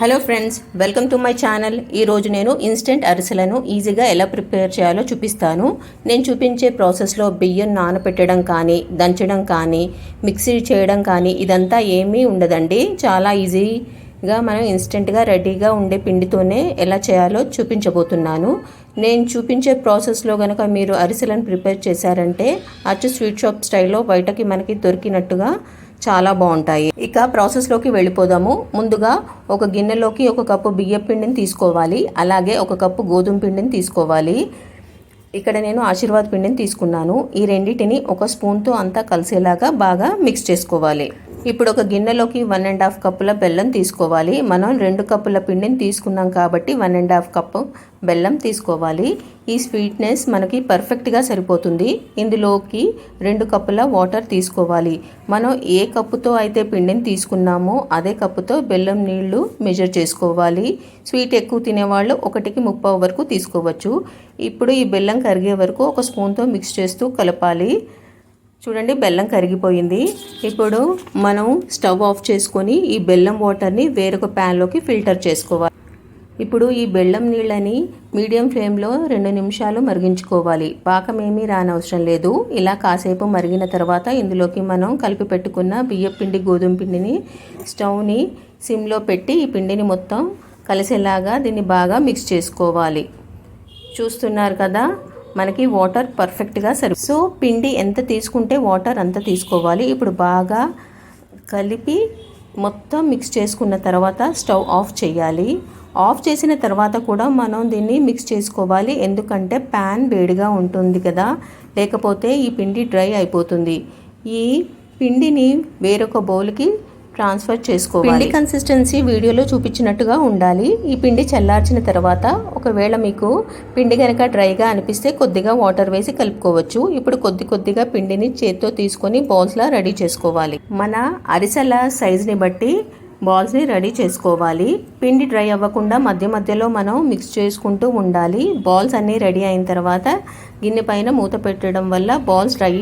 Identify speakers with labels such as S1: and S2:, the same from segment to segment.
S1: Hello friends welcome to my channel. ఈరోజు నేను instant అరిసెలను ఈజీగా ఎలా ప్రిపేర్ చేయాలో చూపిస్తాను. నేను చూపించే ప్రాసెస్లో బియ్యం నానబెట్టడం కానీ దంచడం కానీ మిక్సీ చేయడం కానీ ఇదంతా ఏమీ ఉండదండి. చాలా ఈజీగా మనం ఇన్స్టెంట్గా రెడీగా ఉండే పిండితోనే ఎలా చేయాలో చూపించబోతున్నాను. నేను చూపించే ప్రాసెస్లో కనుక మీరు అరిసెలను ప్రిపేర్ చేశారంటే అచ్చు స్వీట్ షాప్ స్టైల్లో బయటకి మనకి దొరికినట్టుగా చాలా బాగుంటాయి. ఇక ప్రాసెస్లోకి వెళ్ళిపోదాము. ముందుగా ఒక గిన్నెలోకి ఒక కప్పు బియ్యం పిండిని తీసుకోవాలి. అలాగే ఒక కప్పు గోధుమ పిండిని తీసుకోవాలి. ఇక్కడ నేను ఆశీర్వాద్ పిండిని తీసుకున్నాను. ఈ రెండింటిని ఒక స్పూన్తో అంతా కలిసేలాగా బాగా మిక్స్ చేసుకోవాలి. ఇప్పుడు ఒక గిన్నెలోకి వన్ అండ్ హాఫ్ కప్పుల బెల్లం తీసుకోవాలి. మనం రెండు కప్పుల పిండిని తీసుకున్నాం కాబట్టి వన్ అండ్ హాఫ్ కప్పు బెల్లం తీసుకోవాలి. ఈ స్వీట్నెస్ మనకి పర్ఫెక్ట్గా సరిపోతుంది. ఇందులోకి రెండు కప్పుల వాటర్ తీసుకోవాలి. మనం ఏ కప్పుతో అయితే పిండిని తీసుకున్నామో అదే కప్పుతో బెల్లం నీళ్ళు మెజర్ చేసుకోవాలి. స్వీట్ ఎక్కువ తినేవాళ్ళు ఒకటికి ముప్పై వరకు తీసుకోవచ్చు. ఇప్పుడు ఈ బెల్లం కరిగే వరకు ఒక స్పూన్తో మిక్స్ చేస్తూ కలపాలి. చూడండి బెల్లం కరిగిపోయింది. ఇప్పుడు మనం స్టవ్ ఆఫ్ చేసుకొని ఈ బెల్లం వాటర్ని వేరొక ప్యాన్లోకి ఫిల్టర్ చేసుకోవాలి. ఇప్పుడు ఈ బెల్లం నీళ్ళని మీడియం ఫ్లేమ్లో రెండు నిమిషాలు మరిగించుకోవాలి. పాకం ఏమీ రానవసరం లేదు. ఇలా కాసేపు మరిగిన తర్వాత ఇందులోకి మనం కలిపి పెట్టుకున్న బియ్యం పిండి గోధుమ పిండిని స్టవ్ని సిమ్లో పెట్టి ఈ పిండిని మొత్తం కలిసేలాగా దీన్ని బాగా మిక్స్ చేసుకోవాలి. చూస్తున్నారు కదా? మనకి వాటర్ పర్ఫెక్ట్గా సరి సో పిండి ఎంత తీసుకుంటే వాటర్ అంత తీసుకోవాలి. ఇప్పుడు బాగా కలిపి మొత్తం మిక్స్ చేసుకున్న తర్వాత స్టవ్ ఆఫ్ చేయాలి. ఆఫ్ చేసిన తర్వాత కూడా మనం దీన్ని మిక్స్ చేసుకోవాలి. ఎందుకంటే ప్యాన్ వేడిగా ఉంటుంది కదా. లేకపోతే ఈ పిండి డ్రై అయిపోతుంది. ఈ పిండిని వేరొక బౌల్కి ట్రాన్స్ఫర్ చేసుకోవాలి. పిండి కన్సిస్టెన్సీ వీడియోలో చూపించినట్టుగా ఉండాలి. ఈ పిండి చల్లార్చిన తర్వాత ఒకవేళ మీకు పిండి కనుక డ్రైగా అనిపిస్తే కొద్దిగా వాటర్ వేసి కలుపుకోవచ్చు. ఇప్పుడు కొద్ది కొద్దిగా పిండిని చేత్తో తీసుకొని బాల్స్లా రెడీ చేసుకోవాలి. మన అరిసెల సైజుని బట్టి బాల్స్ని రెడీ చేసుకోవాలి. పిండి డ్రై అవ్వకుండా మధ్య మధ్యలో మనం మిక్స్ చేసుకుంటూ ఉండాలి. బాల్స్ అన్నీ రెడీ అయిన తర్వాత గిన్నె పైన మూత పెట్టడం వల్ల బాల్స్ డ్రై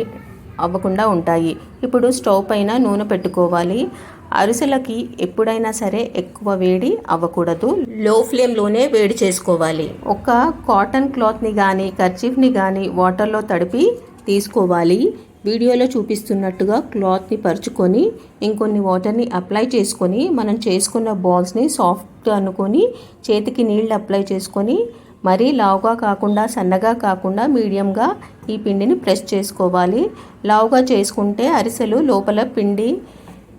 S1: అవ్వకుండా ఉంటాయి. ఇప్పుడు స్టవ్ పైన నూనె పెట్టుకోవాలి. అరిసెలకి ఎప్పుడైనా సరే ఎక్కువ వేడి అవ్వకూడదు. లో ఫ్లేమ్లోనే వేడి చేసుకోవాలి. ఒక కాటన్ క్లాత్ని కానీ కర్చీఫ్ని కానీ వాటర్లో తడిపి తీసుకోవాలి. వీడియోలో చూపిస్తున్నట్టుగా క్లాత్ని పరుచుకొని ఇంకొన్ని వాటర్ని అప్లై చేసుకొని మనం చేసుకున్న బాల్స్ని సాఫ్ట్ అనుకొని చేతికి నీళ్ళు అప్లై చేసుకొని మరీ లావుగా కాకుండా సన్నగా కాకుండా మీడియంగా ఈ పిండిని ప్రెస్ చేసుకోవాలి. లావుగా చేసుకుంటే అరిసెలు లోపల పిండి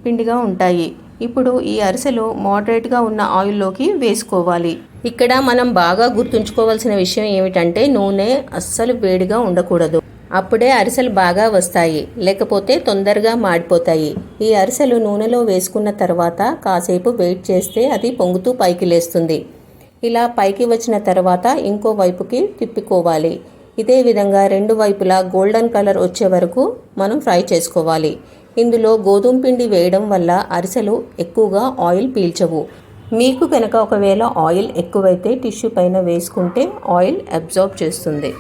S1: పిండిగా ఉంటాయి. ఇప్పుడు ఈ అరిసెలు మోడరేట్గా ఉన్న ఆయిల్లోకి వేసుకోవాలి. ఇక్కడ మనం బాగా గుర్తుంచుకోవాల్సిన విషయం ఏమిటంటే నూనె అస్సలు వేడిగా ఉండకూడదు. అప్పుడే అరిసెలు బాగా వస్తాయి. లేకపోతే తొందరగా మాడిపోతాయి. ఈ అరిసెలు నూనెలో వేసుకున్న తర్వాత కాసేపు వెయిట్ చేస్తే అది పొంగుతూ పైకి లేస్తుంది. ఇలా పైకి వచ్చిన తర్వాత ఇంకో వైపుకి తిప్పుకోవాలి. ఇదే విధంగా రెండు వైపులా గోల్డెన్ కలర్ వచ్చే వరకు మనం ఫ్రై చేసుకోవాలి. ఇందులో గోధుమ పిండి వేయడం వల్ల అరిసెలు ఎక్కువగా ఆయిల్ పీల్చవు. మీకు కనుక ఒకవేళ ఆయిల్ ఎక్కువైతే టిష్యూ పైన వేసుకుంటే ఆయిల్ అబ్జార్బ్ చేస్తుంది.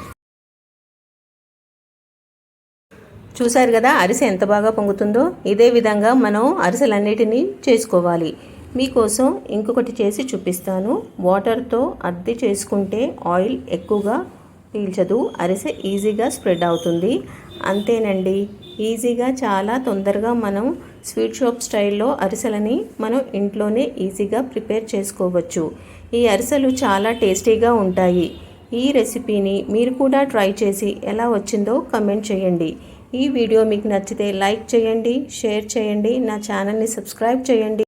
S1: చూసారు కదా అరిసె ఎంత బాగా పొంగుతుందో? ఇదే విధంగా మనం అరిసెలన్నిటినీ చేసుకోవాలి. మీకోసం ఇంకొకటి చేసి చూపిస్తాను. వాటర్తో అద్దె చేసుకుంటే ఆయిల్ ఎక్కువగా పీల్చదు అరిసె ఈజీగా స్ప్రెడ్ అవుతుంది. అంతేనండి ఈజీగా చాలా తొందరగా మనం స్వీట్ షాప్ స్టైల్లో అరిసెలని మనం ఇంట్లోనే ఈజీగా ప్రిపేర్ చేసుకోవచ్చు. ఈ అరిసెలు చాలా టేస్టీగా ఉంటాయి. ఈ రెసిపీని మీరు కూడా ట్రై చేసి ఎలా వచ్చిందో కమెంట్ చేయండి. ఈ వీడియో మీకు నచ్చితే లైక్ చేయండి షేర్ చేయండి నా ఛానల్ని సబ్స్క్రైబ్ చేయండి.